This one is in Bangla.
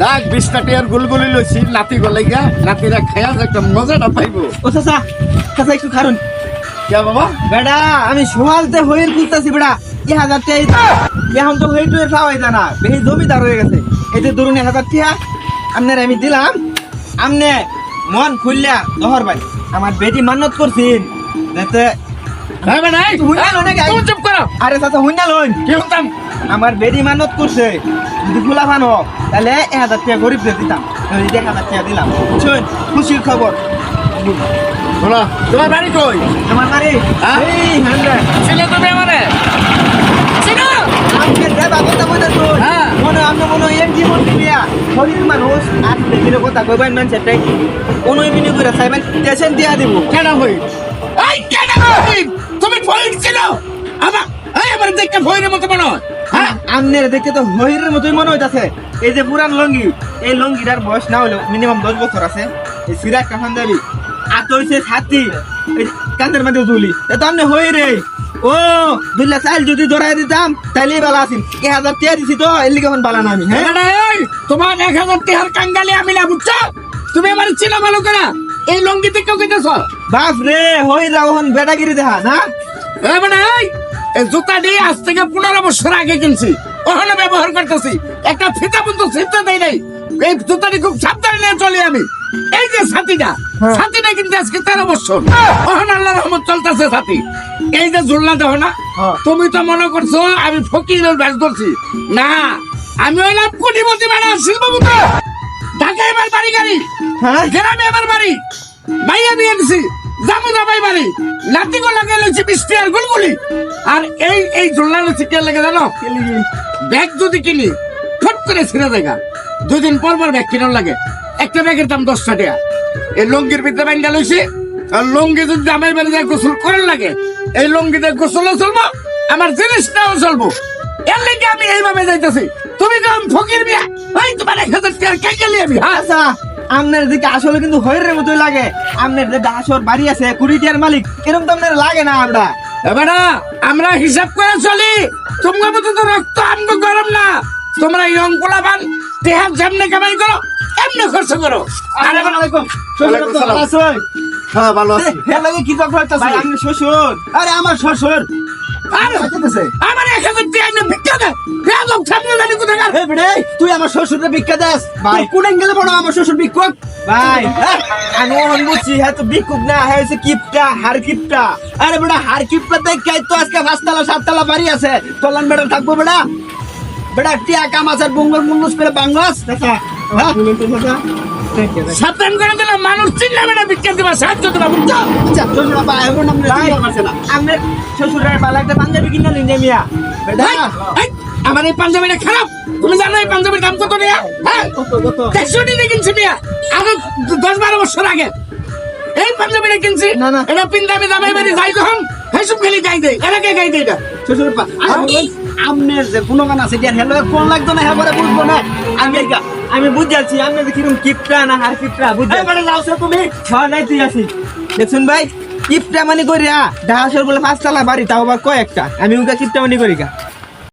যাক বিশটা টিয়ার গুলগুলি লইছি নাতি গলে গা নাতিরা খায়া একটা মজাটা পাইবো ও চাচা চাচা একটু খারুন কে বাবা? বেটা আমি সমাজতে হইল খুঁজতেছি বেটা এ হাজার টাকা এখন তো হইটু এর পাওয়াই জানা বেশি জমিদার হয়ে গেছে। যে ধরুন এক হাজার টাকা আপনার আমি দিলাম। আমনে মন খুললা দহর ভাই আমার বেটি করছিন যাতে? তুমি চুপ করো আরে চাচা হুইনা লইন কি হতাম আমার বেটি মানত করছে। যদি খোলা ফান হোক তাহলে এক হাজার টাকা গরিব দিতাম। ওই এক হাজার টাকা দিলাম। শুন খুশির খবর। শোনো তোমার বাড়ি কই? আমার বাড়ি? হ্যাঁ? এই ছিলে তুমি আমারে? কথা তো হ্যাঁ। মনে আমরা মনে হয় এক জীবন দিয়া কইবেন মানুষের কোন করে দিব। কেন হই এই কেন তুমি ছিল? আমার এই আমার দেখতে ভয়ের মতো মনে হ্যাঁ। আমনের দেখতে তো হইরের মতোই মনে হইতাছে। এই যে পুরান লঙ্গি এই লঙ্গিটার বয়স না হলেও মিনিমাম দশ বছর আছে। এই সিরা কাফান দাবি আর তো হইছে ছাতি। এই কান্দের মধ্যে তুলি এ তো আমনে হই রে। ও দুইলা চাইল যদি ধরাই দিতাম তাইলেই বালা আছিস এক হাজার টিয়া দিছি তো এর লিগে বালা না আমি হ্যাঁ? তোমার এক হাজার টিহার কাঙ্গালি আমি না বুঝছ? তুমি আমার চিনো ভালো করে। এই লঙ্গিতে কেউ কেটেছ বাপ রে হই রাও হন বেটাগিরি দেখা না? এই বেটা, এই, এই জুতা দিয়ে আজ থেকে পনেরো বছর আগে কিনছি। ওখানে ব্যবহার করতেছি। একটা ফিতা পর্যন্ত ছিটতে দেয় নাই। এই জুতাটি খুব সাবধানে নিয়ে চলি আমি। এই যে ছাতিটা হ্যাঁ। ছাতিটা কিন্তু আজকে তেরো বছর। ওখানে আল্লাহ রহমত চলতেছে ছাতি। এই যে জুলনা দেখো না হ্যাঁ। তুমি তো মনে করছ আমি ফকিরের ব্যাস ধরছি। না আমি হইলাম কোটিপতি মানে শিল্পপতি। ঢাকায় এবার বাড়ি গাড়ি। হ্যাঁ। গ্রামে এবার বাড়ি। মাইয়া বিয়ে দিছি। জামু জামাই বাড়ি লাতি গো লাগে লইছি আর গুলগুলি। আর এই এই জোল্লা লইছি কে লাগে জানো? ব্যাগ যদি কিনি ফট করে ছিঁড়ে দুদিন পর পর ব্যাগ কিনার লাগে। একটা ব্যাগের দাম দশটা টাকা। এই লঙ্গির ভিতরে ব্যাংটা লইছি। আর লঙ্গি যদি জামাই বাড়ি যায় গোসল করার লাগে এই লঙ্গিতে গোসলও চলবো আমার জিনিসটাও চলবো। এর লেগে আমি এইভাবে যাইতেছি। তুমি কেমন ফকির বিয়া ওই তোমার এক হাজার টাকা কে গেলি আমি হ্যাঁ? আচ্ছা। আমনের দিকে আসলে কিন্তু হইরের মতোই লাগে আমনের যে আসর বাড়ি আছে কুড়ি টিয়ার মালিক এরকম তো আপনার লাগে না আমরা এবারে আমরা হিসাব করে চলি তোমার মতো তো রক্ত আমগো গরম না তোমরা ইয়ং পোলাবান দেহার যেমনে কামাই করো এমনি খরচ করো ভালো আছেন? হ্যাঁ ভালো আছি এর লাগে কি হইতাছে? ভাই, শ্বশুর আরে আমার শ্বশুর আমার এক ভিক্ষা দে। বেয়াদব সামনে জানি কোথায় এ বেড়ে তুই আমার শ্বশুরের ভিক্ষা দাস। ভাই। কোন গেলে বড় আমার শ্বশুর ভিক্ষুক? ভাই। হ্যাঁ, আমি বুঝছি হ্যাঁ তো ভিক্ষুক না হ্যাঁ হচ্ছে কিপটা হার কিপটা। আরে বেটা হার কিপটা দেখ তো আজকে পাঁচতলা সাততলা বাড়ি আছে। চলান বেড়া থাকব বেটা বেটা টিয়া কাম আছে বঙ্গল মুন্ডুস করে বাংলাস। দেখা হ্যাঁ? সাবধান করে দিলে মানুষ চিনলে না ভিক্ষা দিবা সাহায্য দিবা বুঝছ? আচ্ছা আমরা শ্বশুরের একটা পাঞ্জাবি কিনে নিন মিয়া। বেটা। আমার এই পাঞ্জাবিটা খারাপ। তুমি জানো এই পাঞ্জাবির দাম কত নেয়া হ্যাঁ? কত কত? দেড়শো টাকা কিনছি মিয়া। আরও দশ বারো বছর আগে। এই পাঞ্জাবিটা কিনছি। না, না। এটা পিন্দামি দামে বাড়ি যাই যখন হেসুম খেলি গাই দেয়। এলাকে গাই দেয় এটা? শ্বশুর পা আমনের যে গুণগান আছে এটা হেলো কোন লাগতো না হ্যাঁ বুঝব না আমি আমি আমি বুঝাচ্ছি আমি কিরম কিপটা না হার কিপটা বুঝছি এবারে লাউছে তুমি। ছয় নাই তুই আছি। দেখুন ভাই কিপটা মানে করি আ ঢাসর বলে পাঁচতলা বাড়ি তাও আবার কয়েকটা আমি উনকা কিপটা মানে করি গা।